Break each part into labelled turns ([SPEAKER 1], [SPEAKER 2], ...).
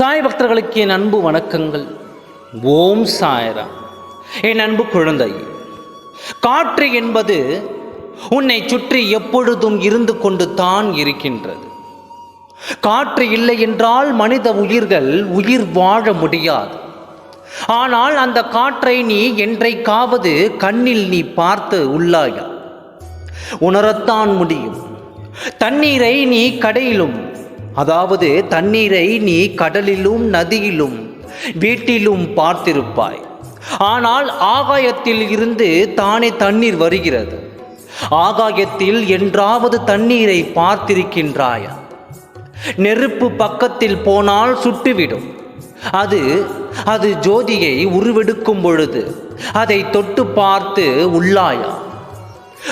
[SPEAKER 1] சாய் பக்தர்களுக்கு என் அன்பு வணக்கங்கள். ஓம் சாயரா. என் அன்பு குழந்தை காற்று என்பது உன்னை சுற்றி எப்பொழுதும் இருந்து கொண்டு தான் இருக்கின்றது. காற்று இல்லை என்றால் மனித உயிர்கள் உயிர் வாழ முடியாது. ஆனால் அந்த காற்றை நீ என்றைக்காவது கண்ணில் நீ பார்த்து உள்ளாயா? உணரத்தான் முடியும். தண்ணீரை நீ கடையிலும் அதாவது தண்ணீரை நீ கடலிலும் நதியிலும் வீட்டிலும் பார்த்திருப்பாய். ஆனால் ஆகாயத்தில் இருந்து தானே தண்ணீர் வருகிறது. ஆகாயத்தில் என்றாவது தண்ணீரை பார்த்திருக்கின்றாயா. நெருப்பு பக்கத்தில் போனால் சுட்டுவிடும். அது அது ஜோதியை உருவெடுக்கும் பொழுது அதை தொட்டு பார்த்து உள்ளாயா.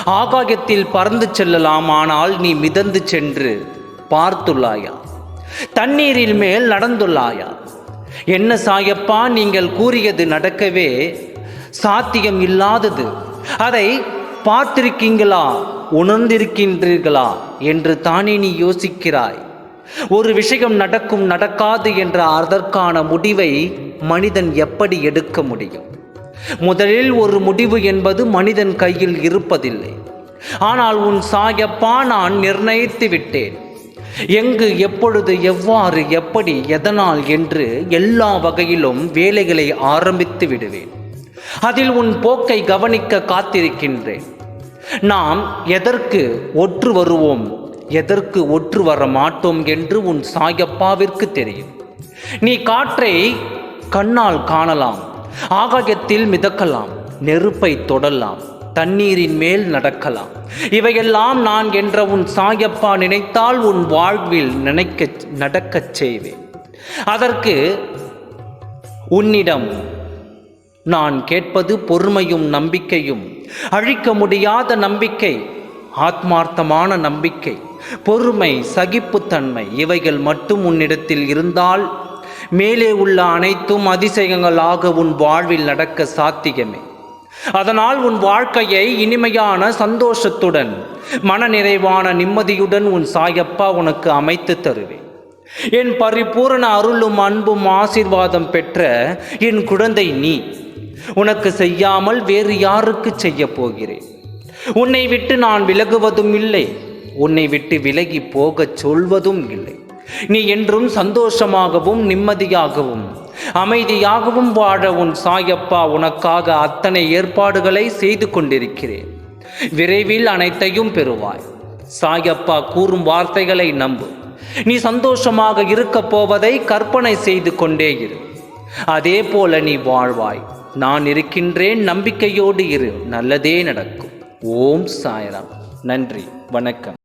[SPEAKER 1] ஆகாயத்தில் பறந்து செல்லலாம் ஆனால் நீ மிதந்து சென்று பார்த்துள்ளாயா? தண்ணீரில் மேல் நடந்துள்ளாயா? என்ன சாயப்பா நீங்கள் கூறியது நடக்கவே சாத்தியம் இல்லாதது. அதை பார்த்திருக்கீங்களா? உணர்ந்திருக்கின்றீர்களா? என்று தானே நீ யோசிக்கிறாய். ஒரு விஷயம் நடக்கும் நடக்காது என்ற அதற்கான முடிவை மனிதன் எப்படி எடுக்க முடியும்? முதலில் ஒரு முடிவு என்பது மனிதன் கையில் இருப்பதில்லை. ஆனால் உன் சாயப்பா நான் நிர்ணயித்து விட்டேன். எங்கு எப்பொழுது எவ்வாறு எப்படி எதனால் என்று எல்லா வகையிலும் வேலைகளை ஆரம்பித்து விடுவேன். அதில் உன் போக்கை கவனிக்க காத்திருக்கின்றேன். நாம் எதற்கு ஒற்று வருவோம் எதற்கு ஒற்று வர மாட்டோம் என்று உன் சாயப்பாவிற்கு தெரியும். நீ காற்றை கண்ணால் காணலாம் ஆகாயத்தில் மிதக்கலாம் நெருப்பை தொடலாம். தண்ணீரின் மேல் நடக்கலாம். இவையெல்லாம் நான் என்ற உன் சாயப்பா நினைத்தால் உன் வாழ்வில் நினைக்க நடக்கச் செய்வேன். அதற்கு உன்னிடம் நான் கேட்பது பொறுமையும் நம்பிக்கையும் அழிக்க முடியாத நம்பிக்கை ஆத்மார்த்தமான நம்பிக்கை பொறுமை சகிப்புத்தன்மை இவைகள் மட்டும் உன்னிடத்தில் இருந்தால் மேலே உள்ள அனைத்தும் அதிசயங்களாக உன் வாழ்வில் நடக்க சாத்தியமே. அதனால் உன் வாழ்க்கையை இனிமையான சந்தோஷத்துடன் மனநிறைவான நிம்மதியுடன் உன் சாயப்பா உனக்கு அமைத்து தருவேன். என் பரிபூரண அருளும் அன்பும் ஆசிர்வாதம் பெற்ற என் குழந்தை நீ உனக்கு செய்யாமல் வேறு யாருக்கு செய்ய போகிறேன்? உன்னை விட்டு நான் விலகுவதும் இல்லை உன்னை விட்டு விலகி போகச் சொல்வதும் இல்லை. நீ என்றும் சந்தோஷமாகவும் நிம்மதியாகவும் அமைதியாகவும் வாழ உன் சாயப்பா உனக்காக அத்தனை ஏற்பாடுகளை செய்து கொண்டிருக்கிறேன். விரைவில் அனைத்தையும் பெறுவாய். சாயப்பா கூறும் வார்த்தைகளை நம்பு. நீ சந்தோஷமாக இருக்கப் போவதை கற்பனை செய்து கொண்டே இரு. அதே போல நீ வாழ்வாய். நான் இருக்கின்றேன் நம்பிக்கையோடு இரு. நல்லதே நடக்கும். ஓம் சாயராம். நன்றி. வணக்கம்.